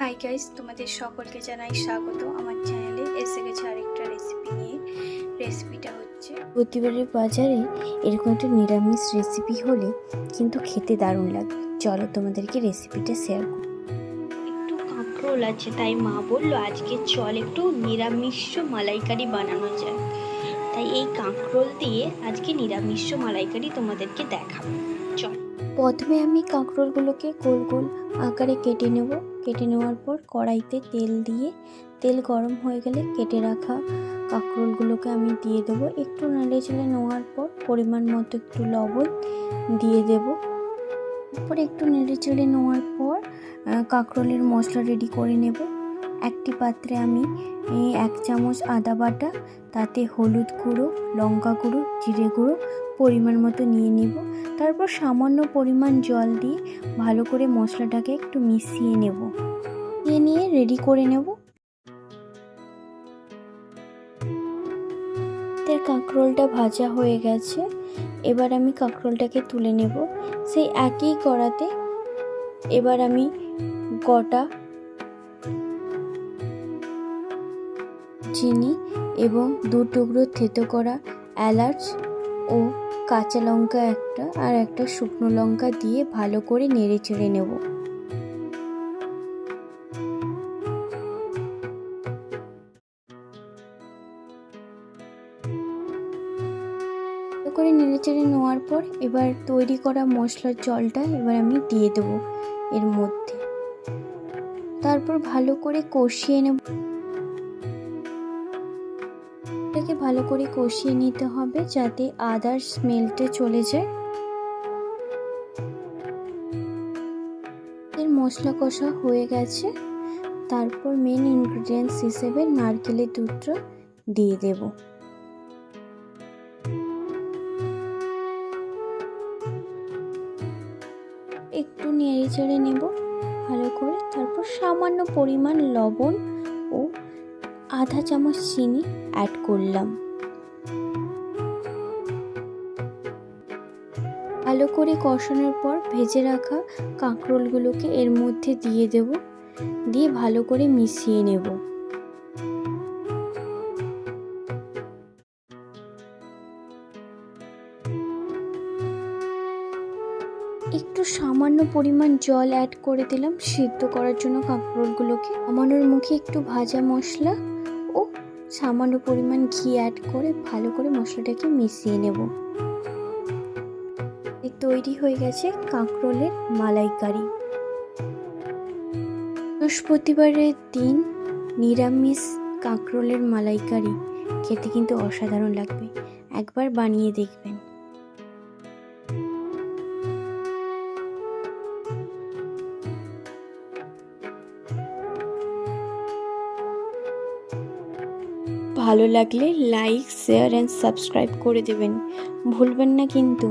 Hi guys তোমাদের সকলকে জানাই স্বাগত আমার চ্যানেলে এসে গেছে আরেকটা রেসিপি নিয়ে রেসিপিটা হচ্ছে প্রতিবারের বাজারে এরকম একটা নিরামিষ রেসিপি হলে কিন্তু খেতে দারুণ লাগবে চলো তোমাদেরকে রেসিপিটা শেয়ার করি। একটু কাঁকরোল আছে, তাই মা বলল আজকে চল একটু নিরামিষ মালাইকারি বানানো যায়। তাই এই কাঁকরোল দিয়ে আজকে নিরামিষ মালাইকারি তোমাদেরকে দেখাবো। চল। প্রথমে আমি কাঁকরোলগুলোকে গোল গোল আকারে কেটে নেব। কেটে নেওয়ার পর কড়াইতে তেল দিয়ে, তেল গরম হয়ে গেলে কেটে রাখা কাঁকরোলগুলোকে আমি দিয়ে দেবো। একটু নাড়ে চেড়ে নেওয়ার পর পরিমাণ মতো একটু লবণ দিয়ে দেব। তারপর একটু নেড়ে চেড়ে নেওয়ার পর কাঁকরোলের মশলা রেডি করে নেব। একটি পাত্রে আমি এক চামচ আদা বাটা, তাতে হলুদ গুঁড়ো, লঙ্কা গুঁড়ো, জিরে গুঁড়ো পরিমাণ মতো নিয়ে নেব। তারপর সামান্য পরিমাণ জল দিয়ে ভালো করে মশলাটাকে একটু মিশিয়ে নেব। নিয়ে নিয়ে রেডি করে নেব। কাঁকরোলটা ভাজা হয়ে গেছে। এবার আমি কাঁকরোলটাকে তুলে নেব। সেই একই কড়াতে এবার আমি গোটা চিনি এবং দু টুকরো থেতো করা এলাচ ও কাঁচা লঙ্কা একটা আর একটা শুকনো লঙ্কা দিয়ে ভালো করে নেড়ে চেড়ে নেব। করে নেড়ে চেড়ে নেওয়ার পর এবার তৈরি করা মশলার জলটা এবার আমি দিয়ে দেবো এর মধ্যে। তারপর ভালো করে কষিয়ে নেব। এটাকে ভালো করে কষিয়ে নিতে হবে যাতে আদার স্মেলটা চলে যায়। এর মশলা কষা হয়ে গেছে। তারপর মেন ইনগ্রিডিয়েন্টস হিসেবে নারকেলের দুধটা দিয়ে দেব। একটু নেড়ে চেড়ে নেব ভালো করে। তারপর সামান্য পরিমাণ লবণ ও আধা চামচ চিনি অ্যাড করলাম। ভালো করে কষানোর পর ভেজে রাখা কাঁকরোলগুলোকে এর মধ্যে দিয়ে দেব। দিয়ে ভালো করে মিশিয়ে নেব। একটু সামান্য পরিমাণ জল অ্যাড করে দিলাম, সিদ্ধ করার জন্য কাঁকরোলগুলোকে। আমানোর মুখে একটু ভাজা মশলা ও সামান্য পরিমাণ ঘি অ্যাড করে ভালো করে মশলাটাকে মিশিয়ে নেব। তৈরি হয়ে গেছে কাঁকরোলের মালাইকারি। বৃহস্পতিবারের দিন নিরামিষ কাঁকরোলের মালাইকারি, খেতে কিন্তু অসাধারণ লাগবে। একবার বানিয়ে দেখবেন। ভালো লাগলে লাইক শেয়ার অ্যান্ড সাবস্ক্রাইব করে দেবেন। ভুলবেন না কিন্তু।